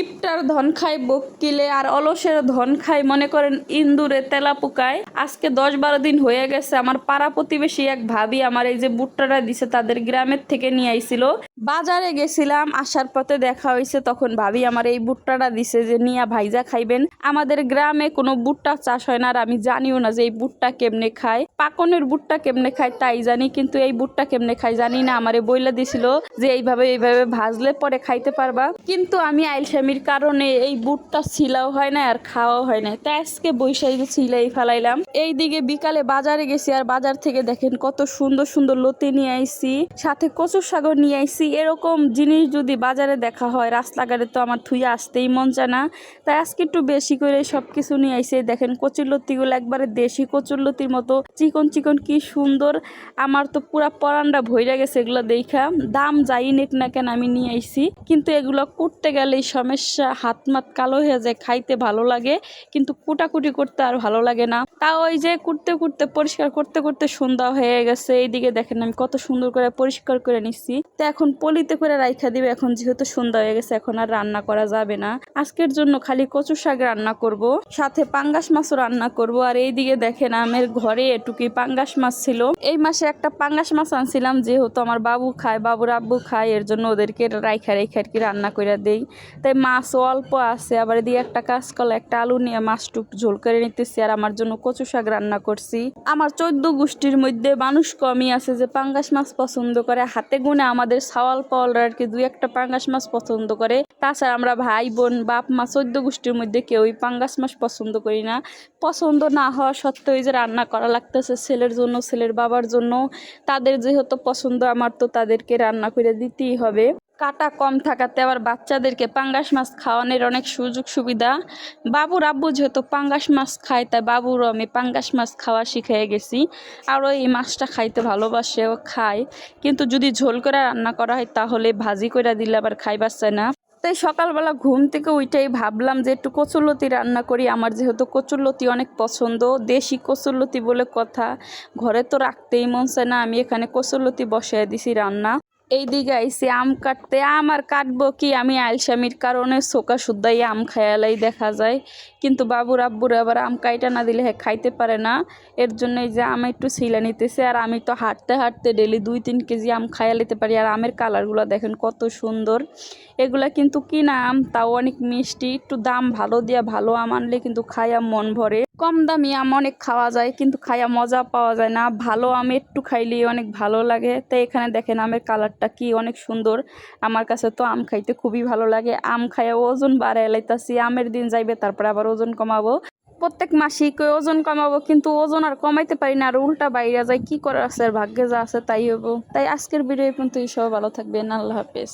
কি কিপটার ধন খায় বকিলে আর অলসের ধন খায়। মনে করেন ইন্দুরে তেলা পোকায়। আজকে দশ বারো দিন হয়ে গেছে, আমার পাড়া প্রতিবেশী এক ভাবি আমার এই যে বুট্টাটা দিছে, তাদের গ্রামের থেকে নিয়ে আইছিল। বাজারে গেছিলাম, আসার পথে দেখা হয়েছে তখন ভাবি আমার এই বুট্টাটা দিছে যে, নিয়া ভাইজা খাইবেন। আমাদের গ্রামে কোনো বুট্টা চাষ হয় না, আর আমি জানিও না যে এই বুট্টা কেমনে খায়। পাকনের বুট্টা কেমনে খায় তাই জানি, কিন্তু এই বুট্টা কেমনে খায় জানি না। আমারে বইলা দিছিল যে, এইভাবে এইভাবে ভাজলে পরে খাইতে পারবা। কিন্তু আমি আইলসামির কারণে এই বুটটা ছিলাও হয় না আর খাওয়াও হয় না তাই আজকে বৈশাখী ছিলাই ফেলাইলাম। এইদিকে বিকালে বাজারে গেছি আর বাজার থেকে দেখেন কত সুন্দর সুন্দর লতি নিয়ে আইছি, সাথে কচুর শাকও নিয়ে আইছি। এরকম জিনিস যদি বাজারে দেখা হয়, রাস্তাঘাটে তো আমার থুইয়া আসতেই মন চায় না। তাই আজকে একটু বেশি করে সব কিছু নিয়ে আইছে। দেখেন কচুর লতিগুলো একবারে দেশি কচুর লতির মতো। চিকন চিকন কি সুন্দর। আমার তো পুরা পরানটা ভইরা গেছে এগুলো দেখা। দাম যাই নেক না কেন আমি নিয়ে আইছি। কিন্তু এগুলো করতে গেলেই সমস্যা। হাত মাত কালো হয়ে যায়, খাইতে ভালো লাগে, কিন্তু কুটাকুটি করতে আর ভালো লাগে না। তা ওই যে কুটতে কুটতে, পরিষ্কার করতে করতে সন্ধ্যা হয়ে গেছে, এইদিকে দেখেন আমি কত সুন্দর করে পরিষ্কার করে নিচ্ছি তো এখন পলিতে করে রাইখা দিবে, এখন যেহেতু সন্ধ্যা হয়ে গেছে, এখন আর রান্না করা যাবে না। আজকের জন্য খালি কচু শাক রান্না করব, সাথে পাঙ্গাস মাছও রান্না করব, আর এইদিকে দেখেন আমার ঘরে এটুকি পাঙ্গাস মাছ ছিল। এই মাসে একটা পাঙ্গাস মাছ আনছিলাম, যেহেতু আমার বাবু খায়, বাবুর আব্বু খায়, এর জন্য ওদেরকে রাইখা রেখা আর কি রান্না করে দেই। তাই মাছও অল্প আছে, আবার এদিকে একটা কাঁচকলা একটা আলু নিয়ে মাছটুক ঝোল করে নিতেছি, আর আমার জন্য কচু শাক রান্না করছি। আমার চোদ্দ গোষ্ঠীর মধ্যে মানুষ কমই আছে যে পাঙ্গাস মাছ পছন্দ করে। হাতে গুনে আমাদের সাওয়াল পাওয়ালরা আর কি দুই একটা পাঙ্গাস মাছ পছন্দ করে। তাছাড়া আমরা ভাই, বোন, বাপ, মা চোদ্দ গোষ্ঠীর মধ্যে কেউই পাঙ্গাস মাছ পছন্দ করি না। পছন্দ না হওয়া সত্ত্বেও যে রান্না করা লাগতেছে ছেলের জন্য, ছেলের বাবার জন্য, তাদের যেহেতু পছন্দ, আমার তো তাদেরকে রান্না করে দিতেই হবে। কাটা কম থাকাতে আবার বাচ্চাদেরকে পাঙ্গাস মাছ খাওয়ানোর অনেক সুযোগ সুবিধা। বাবুর আব্বু যেহেতু পাঙ্গাস মাছ খায়, তাই বাবুরও আমি পাঙ্গাস মাছ খাওয়া শিখিয়ে গেছি। আরও এই মাছটা খাইতে ভালোবাসে, ও খায়। কিন্তু যদি ঝোল করে রান্না করা হয়, তাহলে ভাজি করে দিলে আবার খাইবার চায় না। তাই সকালবেলা ঘুম থেকে ওইটাই ভাবলাম যে একটু কচুরলতি রান্না করি। আমার যেহেতু কচুরলতি অনেক পছন্দ, দেশি কচুরলতি বলে কথা। ঘরে তো রাখতেই মন চায় না, আমি এখানে কচুরলতি বসাই দিছি রান্না। এই দিকে আইসি আম কাটতে আম আর কাটবো কি? আমি আলসামির কারণে শোকা শুদ্ধাই আম খায়ালাই দেখা যায়। কিন্তু বাবুর আব্বুর আবার আম কাইটা না দিলে হ্যাঁ খাইতে পারে না। এর জন্য এই যে আম একটু ছিলা নিতেছে, আর আমি তো হাঁটতে হাঁটতে ডেলি দুই তিন কেজি আম খাইয়া নিতে পারি। আর আমের কালারগুলো দেখেন কত সুন্দর। এগুলা কিন্তু কিনা আম? তাও অনেক মিষ্টি, একটু দাম ভালো দিয়া ভালো আম আনলে কিন্তু খাইয়া মন ভরে। কম দামি আম অনেক খাওয়া যায়, কিন্তু খাইয়া মজা পাওয়া যায় না। ভালো আম একটু খাইলে অনেক ভালো লাগে। তাই এখানে দেখেন আমের কালারটা কি অনেক সুন্দর। আমার কাছে তো আম খাইতে খুবই ভালো লাগে। আম খাইয়া ওজন বাড়াই লাইতাছি, আমের দিন যাইবে, তারপরে আবার ওজন কমাবো। প্রত্যেক মাসিক ওজন কমাবো, কিন্তু ওজন আর কমাইতে পারি না, আর উল্টা বাইরে যায়, কি করার আছে? আর ভাগ্যে যা আছে তাই হব তাই আজকের ভিডিও কিন্তু এই সব ভালো থাকবেন, আল্লাহ হাফেজ।